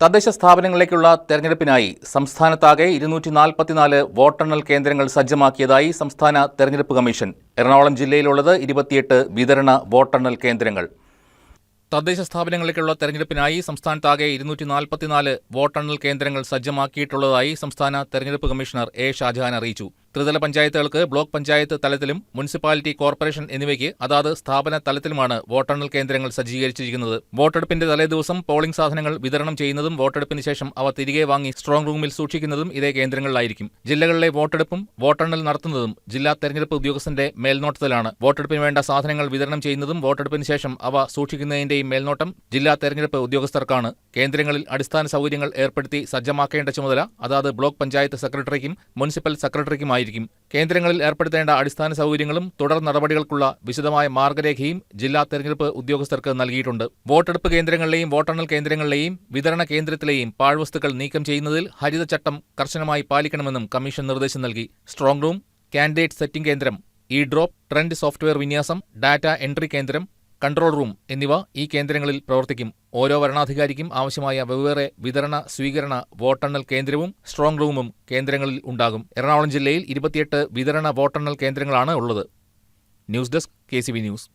തദ്ദേശ സ്ഥാപനങ്ങളിലേക്കുള്ള തെരഞ്ഞെടുപ്പിനായി സംസ്ഥാനത്താകെ ഇരുന്നൂറ്റി നാൽപ്പത്തിനാല് വോട്ടെണ്ണൽ കേന്ദ്രങ്ങൾ സജ്ജമാക്കിയതായി സംസ്ഥാന തെരഞ്ഞെടുപ്പ് കമ്മീഷൻ. എറണാകുളം ജില്ലയിലുള്ളത് ഇരുപത്തിയെട്ട് വിതരണ വോട്ടെണ്ണൽ കേന്ദ്രങ്ങൾ. തദ്ദേശ സ്ഥാപനങ്ങളിലേക്കുള്ള തെരഞ്ഞെടുപ്പിനായി സംസ്ഥാനത്താകെ ഇരുന്നൂറ്റി നാൽപ്പത്തിനാല് വോട്ടെണ്ണൽ കേന്ദ്രങ്ങൾ സജ്ജമാക്കിയിട്ടുള്ളതായി സംസ്ഥാന തെരഞ്ഞെടുപ്പ് കമ്മീഷണർ എ ഷാജഹാൻ അറിയിച്ചു. ത്രിതല പഞ്ചായത്തുകൾക്ക് ബ്ലോക്ക് പഞ്ചായത്ത് തലത്തിലും മുനിസിപ്പാലിറ്റി കോർപ്പറേഷൻ എന്നിവയ്ക്ക് അതാത് സ്ഥാപന തലത്തിലുമാണ് വോട്ടെണ്ണൽ കേന്ദ്രങ്ങൾ സജ്ജീകരിച്ചിരിക്കുന്നത്. വോട്ടെടുപ്പിന്റെ തലേദിവസം പോളിംഗ് സാധനങ്ങൾ വിതരണം ചെയ്യുന്നതും വോട്ടെടുപ്പിന് ശേഷം അവ തിരികെ വാങ്ങി സ്ട്രോങ് റൂമിൽ സൂക്ഷിക്കുന്നതും ഇതേ കേന്ദ്രങ്ങളിലായിരിക്കും. ജില്ലകളിലെ വോട്ടെടുപ്പും വോട്ടെണ്ണൽ നടത്തുന്നതും ജില്ലാ തെരഞ്ഞെടുപ്പ് ഉദ്യോഗസ്ഥന്റെ മേൽനോട്ടത്തിലാണ്. വോട്ടെടുപ്പിന് വേണ്ട സാധനങ്ങൾ വിതരണം ചെയ്യുന്നതും വോട്ടെടുപ്പിന് ശേഷം അവ സൂക്ഷിക്കുന്നതിന്റെയും മേൽനോട്ടം ജില്ലാ തെരഞ്ഞെടുപ്പ് ഉദ്യോഗസ്ഥർക്കാണ്. കേന്ദ്രങ്ങളിൽ അടിസ്ഥാന സൗകര്യങ്ങൾ ഏർപ്പെടുത്തി സജ്ജമാക്കേണ്ട ചുമതല അതാത് ബ്ലോക്ക് പഞ്ചായത്ത് സെക്രട്ടറിക്കും മുനിസിപ്പൽ സെക്രട്ടറിക്കുമായിരിക്കും കേന്ദ്രങ്ങളിൽ ഏർപ്പെടുത്തേണ്ട അടിസ്ഥാന സൗകര്യങ്ങളും തുടർ നടപടികൾക്കുള്ള വിശദമായ മാർഗരേഖയും ജില്ലാ തെരഞ്ഞെടുപ്പ് ഉദ്യോഗസ്ഥർക്ക് നൽകിയിട്ടുണ്ട്. വോട്ടെടുപ്പ് കേന്ദ്രങ്ങളിലെയും വോട്ടെണ്ണൽ കേന്ദ്രങ്ങളിലെയും വിതരണ കേന്ദ്രത്തിലെയും പാഴ്വസ്തുക്കൾ നീക്കം ചെയ്യുന്നതിൽ ഹരിതചട്ടം കർശനമായി പാലിക്കണമെന്നും കമ്മീഷൻ നിർദ്ദേശം നൽകി. സ്ട്രോങ് റൂം കാൻഡിഡേറ്റ് സെറ്റിംഗ് കേന്ദ്രം ഇ ഡ്രോപ്പ് ട്രെൻഡ് സോഫ്റ്റ്വെയർ വിന്യാസം ഡാറ്റ എൻട്രി കേന്ദ്രം കൺട്രോൾ റൂം എന്നിവ ഈ കേന്ദ്രങ്ങളിൽ പ്രവർത്തിക്കും. ഓരോ വരണാധികാരിക്കും ആവശ്യമായ വെവ്വേറെ വിതരണ സ്വീകരണ വോട്ടെണ്ണൽ കേന്ദ്രവും സ്ട്രോങ് റൂമും കേന്ദ്രങ്ങളിൽ ഉണ്ടാകും. എറണാകുളം ജില്ലയിൽ ഇരുപത്തിയെട്ട് വിതരണ വോട്ടെണ്ണൽ കേന്ദ്രങ്ങളാണ് ഉള്ളത്. News desk K news.